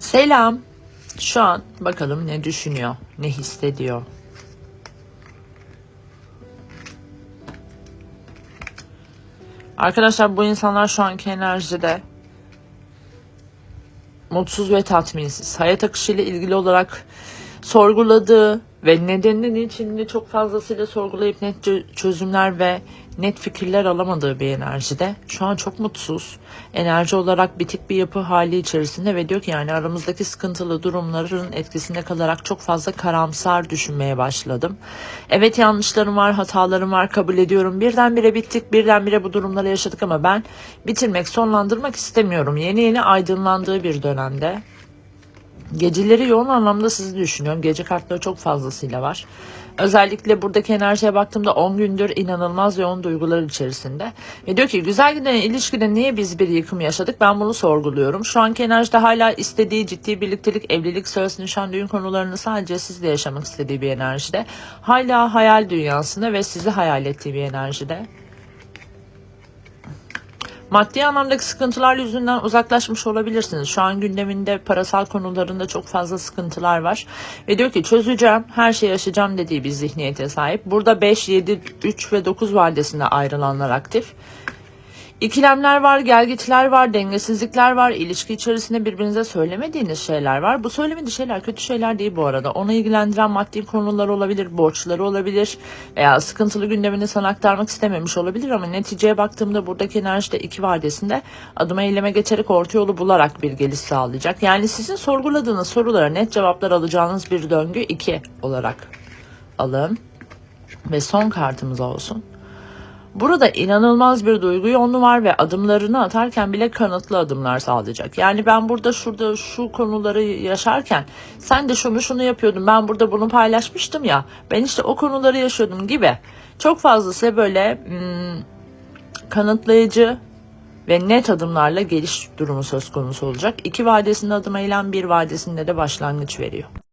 Selam. Şu an bakalım ne düşünüyor, ne hissediyor. Arkadaşlar bu insanlar şu anki enerjide mutsuz ve tatminsiz. Hayat akışıyla ilgili olarak sorguladığı ve nedeninin içinde çok fazlasıyla sorgulayıp net çö- çözümler ve net fikirler alamadığı bir enerjide. Şu an çok mutsuz. Enerji olarak bitik bir yapı hali içerisinde ve diyor ki yani aramızdaki sıkıntılı durumların etkisinde kalarak çok fazla karamsar düşünmeye başladım. Evet yanlışlarım var, hatalarım var, kabul ediyorum. Birdenbire bittik, birdenbire bu durumları yaşadık ama ben bitirmek, sonlandırmak istemiyorum. Yeni yeni aydınlandığı bir dönemde. Geceleri yoğun anlamda sizi düşünüyorum. Gece kartları çok fazlasıyla var. Özellikle buradaki enerjiye baktığımda 10 gündür inanılmaz yoğun duygular içerisinde. Ve diyor ki güzel giden ilişkide niye biz bir yıkım yaşadık ben bunu sorguluyorum. Şu anki enerjide hala istediği ciddi birliktelik, evlilik, söz, nişan, düğün konularını sadece sizle yaşamak istediği bir enerjide. Hala hayal dünyasında ve sizi hayal ettiği bir enerjide. Maddi anlamdaki sıkıntılar yüzünden uzaklaşmış olabilirsiniz. Şu an gündeminde parasal konularında çok fazla sıkıntılar var. Ve diyor ki çözeceğim, her şeyi aşacağım dediği bir zihniyete sahip. Burada 5, 7, 3 ve 9 vadesinde ayrılanlar aktif. İkilemler var, gelgitler var, dengesizlikler var, ilişki içerisinde birbirinize söylemediğiniz şeyler var. Bu söylemediği şeyler kötü şeyler değil bu arada. Onu ilgilendiren maddi konular olabilir, borçları olabilir veya sıkıntılı gündemini sana aktarmak istememiş olabilir ama neticeye baktığımda buradaki enerjide iki vadesinde adıma eyleme geçerek orta yolu bularak bir geliş sağlayacak. Yani sizin sorguladığınız sorulara net cevaplar alacağınız bir döngü iki olarak alın. Ve son kartımız olsun. Burada inanılmaz bir duygu yoğunluğu var ve adımlarını atarken bile kanıtlı adımlar sağlayacak. Yani ben burada şurada şu konuları yaşarken sen de şunu şunu yapıyordun ben burada bunu paylaşmıştım ya ben işte o konuları yaşıyordum gibi. Çok fazlası böyle hmm, kanıtlayıcı ve net adımlarla geliş durumu söz konusu olacak. İki vadesinde adım eylem bir vadesinde de başlangıç veriyor.